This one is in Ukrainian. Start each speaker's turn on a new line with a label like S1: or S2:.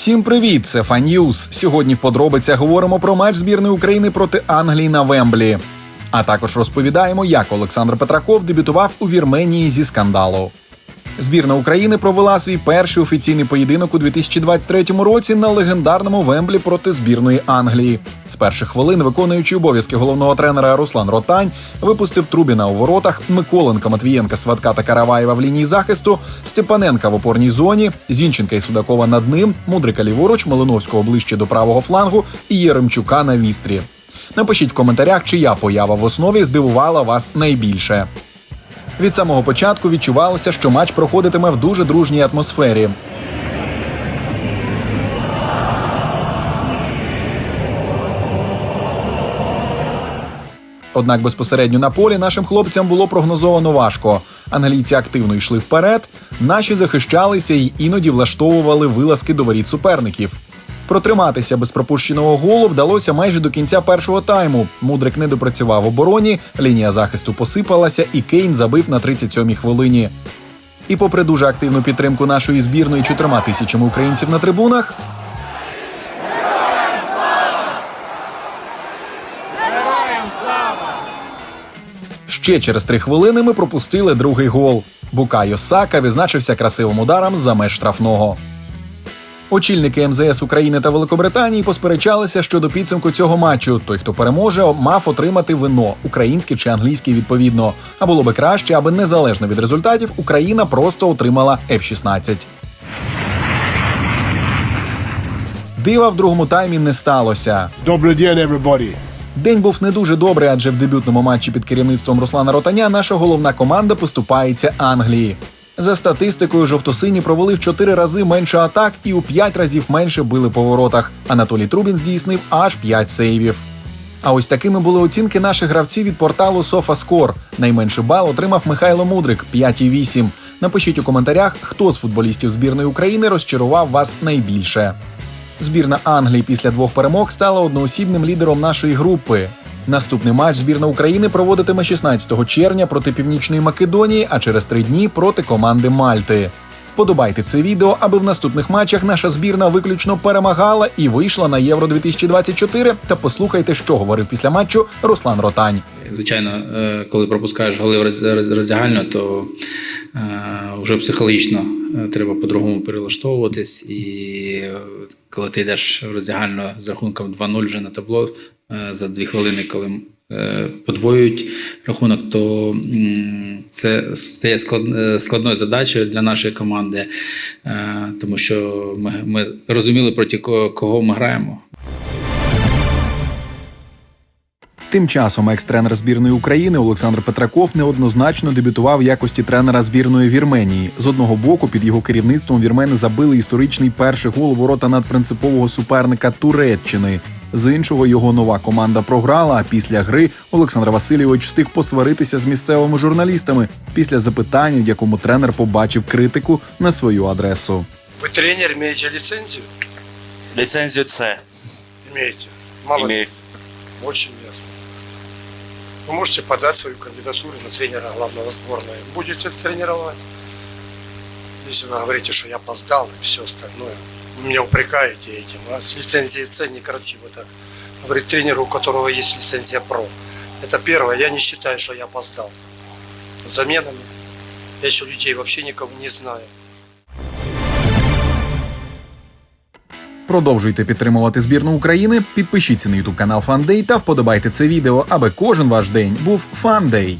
S1: Всім привіт! Це Фан'юз. Сьогодні в подробицях говоримо про матч збірної України проти Англії на Вемблі. А також розповідаємо, як Олександр Петраков дебютував у Вірменії зі скандалу. Збірна України провела свій перший офіційний поєдинок у 2023 році на легендарному Вемблі проти збірної Англії. З перших хвилин виконуючий обов'язки головного тренера Руслан Ротань випустив Трубіна у воротах, Миколенка, Матвієнка, Сватка та Караваєва в лінії захисту, Степаненка в опорній зоні, Зінченка і Судакова над ним, Мудрика ліворуч, Малиновського ближче до правого флангу і Єремчука на вістрі. Напишіть в коментарях, чия поява в основі здивувала вас найбільше. Від самого початку відчувалося, що матч проходитиме в дуже дружній атмосфері. Однак безпосередньо на полі нашим хлопцям було прогнозовано важко. Англійці активно йшли вперед, наші захищалися і іноді влаштовували вилазки до воріт суперників. Протриматися без пропущеного голу вдалося майже до кінця першого тайму. Мудрик не допрацював обороні, лінія захисту посипалася, і Кейн забив на 37-й хвилині. І попри дуже активну підтримку нашої збірної чотирма тисячами українців на трибунах, Ще через три хвилини ми пропустили другий гол. Букайо Сака відзначився красивим ударом за меж штрафного. Очільники МЗС України та Великобританії посперечалися щодо підсумку цього матчу. Той, хто переможе, мав отримати вино українське чи англійське відповідно. А було би краще, аби незалежно від результатів Україна просто отримала F-16. Дива в другому таймі не сталося.
S2: Добрый день, everybody.
S1: День був не дуже добрий, адже в дебютному матчі під керівництвом Руслана Ротаня наша головна команда поступається Англії. За статистикою, жовтосині провели в 4 рази менше атак і у 5 разів менше били по воротах. Анатолій Трубін здійснив аж 5 сейвів. А ось такими були оцінки наших гравців від порталу SofaScore. Найменший бал отримав Михайло Мудрик 5,8. Напишіть у коментарях, хто з футболістів збірної України розчарував вас найбільше. Збірна Англії після двох перемог стала одноосібним лідером нашої групи. Наступний матч збірна України проводитиме 16 червня проти Північної Македонії, а через три дні проти команди Мальти. Вподобайте це відео, аби в наступних матчах наша збірна виключно перемагала і вийшла на Євро 2024 Та послухайте, що говорив після матчу Руслан Ротань.
S3: Звичайно, е, коли пропускаєш голи в роз- роз- роздягальню, то вже психологічно е, треба по-другому перелаштовуватись. І е, коли ти йдеш в роздягальню з рахунком 2-0 вже на табло е, за дві хвилини, коли е, подвоюють рахунок, то це стає е, складною задачею для нашої команди, е, тому що ми, розуміли проти кого ми граємо.
S1: Тим часом екс-тренер збірної України Олександр Петраков неоднозначно дебютував в якості тренера збірної Вірменії. З одного боку, під його керівництвом вірмени забили історичний перший гол ворота надпринципового суперника Туреччини. З іншого його нова команда програла. А після гри Олександр Васильович встиг посваритися з місцевими журналістами після запитання, в якому тренер побачив критику на свою адресу.
S4: Вы тренер, имеете лицензию?
S5: Ліцензію С
S4: Имеете. Молодец.
S5: імею.
S4: Очень ясно. Вы можете подать свою кандидатуру на тренера главного сборной. Будете тренировать. Если вы говорите, что я опоздал и все остальное, вы меня упрекаете этим. А с лицензией С некрасиво так. Говорит тренеру, у которого есть лицензия ПРО. Это первое. Я не считаю, что я опоздал. Заменами. Я еще людей вообще никого не знаю.
S1: Продовжуйте підтримувати збірну України, підпишіться на ютуб канал Фандей та вподобайте це відео, аби кожен ваш день був фандей.